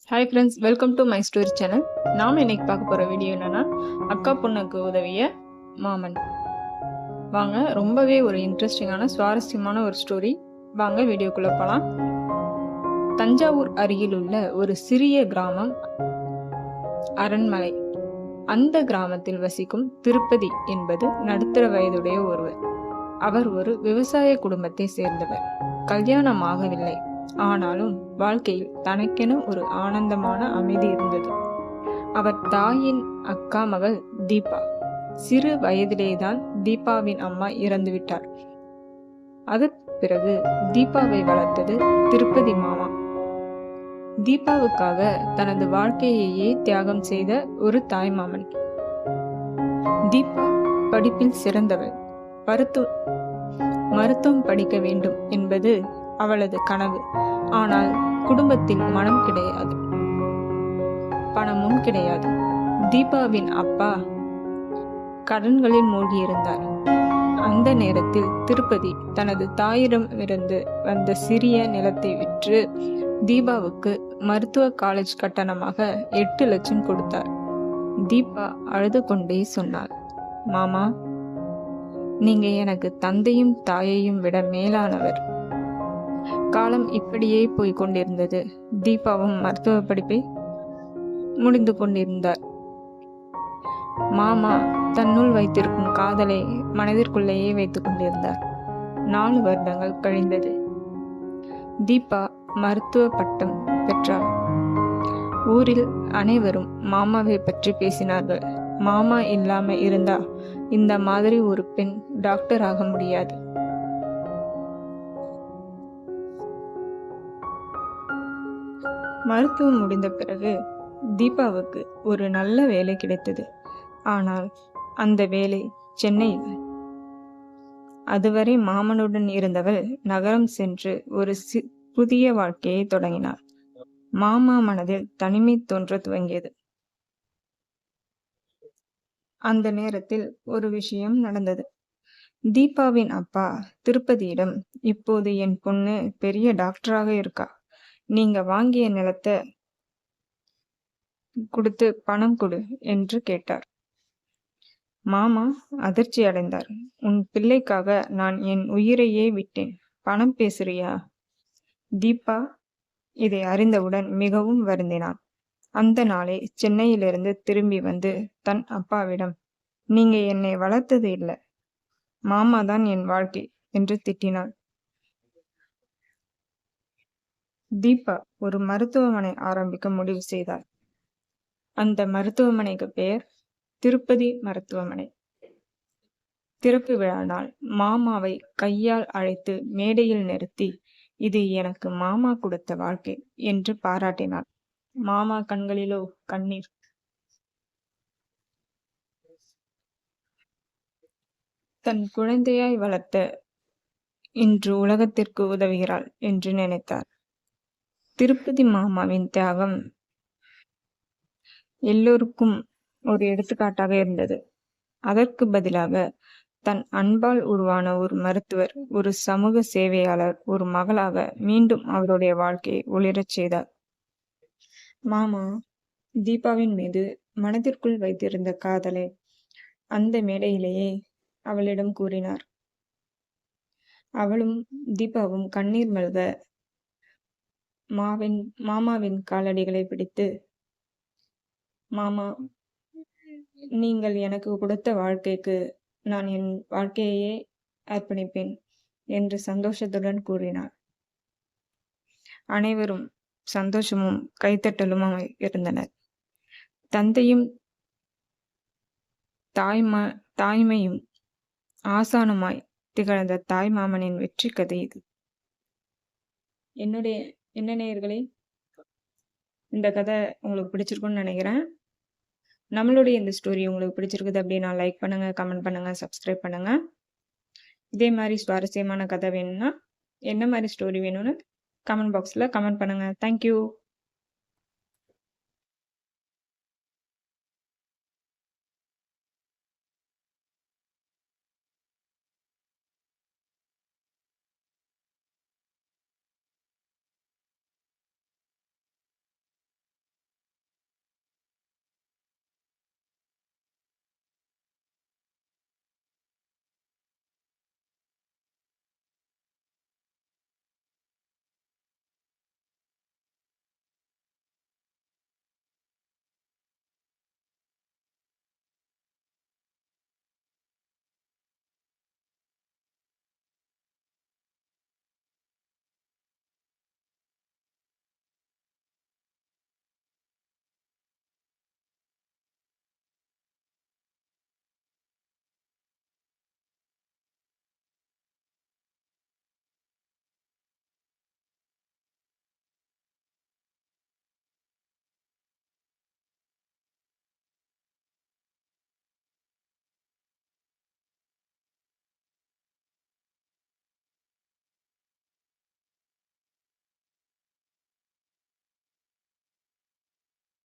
Hi friends welcome to my story channel நாம் இன்னைக்கு பார்க்க போகிற வீடியோ என்னன்னா அக்கா பொண்ணுக்கு உதவிய மாமன். வாங்க ரொம்பவே ஒரு இன்ட்ரெஸ்டிங்கான சுவாரஸ்யமான ஒரு ஸ்டோரி வாங்க வீடியோக்குள்ளே போகலாம் தஞ்சாவூர் அருகில் உள்ள ஒரு சிறிய கிராமம் அரண்மலை அந்த கிராமத்தில் வசிக்கும் திருப்பதி என்பது நடுத்தர வயதுடைய ஒருவர். அவர் ஒரு விவசாய குடும்பத்தை சேர்ந்தவர். கல்யாணம் ஆகவில்லை. ஆனாலும் வாழ்க்கையில் தனக்கென ஒரு ஆனந்தமான அமைதி இருந்தது. அவர் தாயின் அக்கா மகள் தீபா. சிறு வயதிலேதான் தீபாவின் அம்மா இறந்துவிட்டார் அதற்கு பிறகு தீபாவை வளர்த்தது திருப்பதி மாமா. தீபாவுக்காக தனது வாழ்க்கையையே தியாகம் செய்த ஒரு தாய்மாமன் தீபா படிப்பில் சிறந்தவள். மருத்துவம் படிக்க வேண்டும் என்பது அவளது கனவு. ஆனால் குடும்பத்தில் மனம் கிடையாது. பணமும் கிடையாது. தீபாவின் அப்பா கடன்களில் மூழ்கியிருந்தார். அந்த நேரத்தில் திருப்பதி தனது தாயிடமிருந்து வந்த சிறிய நிலத்தை விற்று தீபாவுக்கு மருத்துவ காலேஜ் கட்டணமாக எட்டு லட்சம் கொடுத்தார். தீபா அழுது கொண்டே சொன்னார் மாமா நீங்க எனக்கு தந்தையும் தாயையும் விட மேலானவர். காலம் இப்படியே போய்க் கொண்டிருந்தது. தீபாவும் மருத்துவ படிப்பை முடிந்து கொண்டிருந்தார். மாமா தன்னுள் வைத்திருக்கும் காதலை மனதிற்குள்ளேயே வைத்துக் கொண்டிருந்தார். நாலு வருடங்கள் கழிந்தது. தீபா மருத்துவ பட்டம் பெற்றார் ஊரில் அனைவரும் மாமாவை பற்றி பேசினார்கள். மாமா இல்லாம இருந்தா இந்த மாதிரி ஒரு பெண் டாக்டர் ஆக முடியாது. மருத்துவம் முடிந்த பிறகு தீபாவுக்கு ஒரு நல்ல வேலை கிடைத்தது. ஆனால் அந்த வேலை சென்னையில் அதுவரை மாமனுடன் இருந்தவள் நகரம் சென்று ஒரு சி புதிய வாழ்க்கையை தொடங்கினார். மாமா மனதில் தனிமை தோன்ற துவங்கியது. அந்த நேரத்தில் ஒரு விஷயம் நடந்தது. தீபாவின் அப்பா திருப்பதியிடம் இப்போது என் பொண்ணு பெரிய டாக்டராக இருக்கா? நீங்க வாங்கிய நிலத்தை கொடுத்து பணம் கொடு என்று கேட்டார். மாமா அதிர்ச்சி அடைந்தார். உன் பிள்ளைக்காக நான் என் உயிரையே விட்டேன். பணம் பேசுறியா? தீபா இதை அறிந்தவுடன் மிகவும் வருந்தினான். அந்த நாளே சென்னையிலிருந்து திரும்பி வந்து தன் அப்பாவிடம் நீங்க என்னை வளர்த்தது இல்லை. மாமா தான் என் வாழ்க்கை என்று திட்டினாள் தீபா ஒரு மருத்துவமனை ஆரம்பிக்க முடிவு செய்தார். அந்த மருத்துவமனைக்கு பெயர் திருப்பதி மருத்துவமனை. திறப்பு விழா நாள். மாமாவை கையால் அழைத்து மேடையில் நிறுத்தி இது எனக்கு மாமா கொடுத்த வாழ்க்கை என்று பாராட்டினார். மாமா கண்களிலோ கண்ணீர். தன் குழந்தையாய் வளர்த்த இன்று உலகத்திற்கு உதவுகிறாள் என்று நினைத்தார். திருப்பதி மாமாவின் தியாகம் எல்லோருக்கும் ஒரு எடுத்துக்காட்டாக இருந்தது. அதற்கு பதிலாக தன் அன்பால் உருவான ஒரு மருத்துவர் ஒரு சமூக சேவையாளர் ஒரு மகளாக மீண்டும் அவருடைய வாழ்க்கையை ஒளிரச் செய்தார். மாமா தீபாவின் மீது மனதிற்குள் வைத்திருந்த காதலை அந்த மேடையிலேயே அவளிடம் கூறினார். அவளும் தீபாவும் கண்ணீர் மல்க மாவின் மாமாவின் காலடிகளை பிடித்து மாமா நீங்கள் எனக்கு கொடுத்த வாழ்க்கைக்கு நான் என் வாழ்க்கையே அர்ப்பணிப்பேன் என்று சந்தோஷத்துடன் கூறினார். அனைவரும் சந்தோஷமும் கைத்தட்டலும் இருந்தனர். தந்தையும் தாய்மா தாய்மையும் ஆசானுமாய் திகழ்ந்த தாய் மாமனின் வெற்றி கதை இது. என்னுடைய என்ன நேயர்களே? இந்த கதை உங்களுக்கு பிடிச்சிருக்குன்னு நினைக்கிறேன். நம்மளுடைய இந்த ஸ்டோரி உங்களுக்கு பிடிச்சிருக்குது அப்படின்னா லைக் பண்ணுங்க கமெண்ட் பண்ணுங்க சப்ஸ்கிரைப் பண்ணுங்க. இதே மாதிரி சுவாரஸ்யமான கதை வேணும்னா என்ன மாதிரி ஸ்டோரி வேணும்னு கமெண்ட் பாக்ஸில் கமெண்ட் பண்ணுங்க. தேங்க்யூ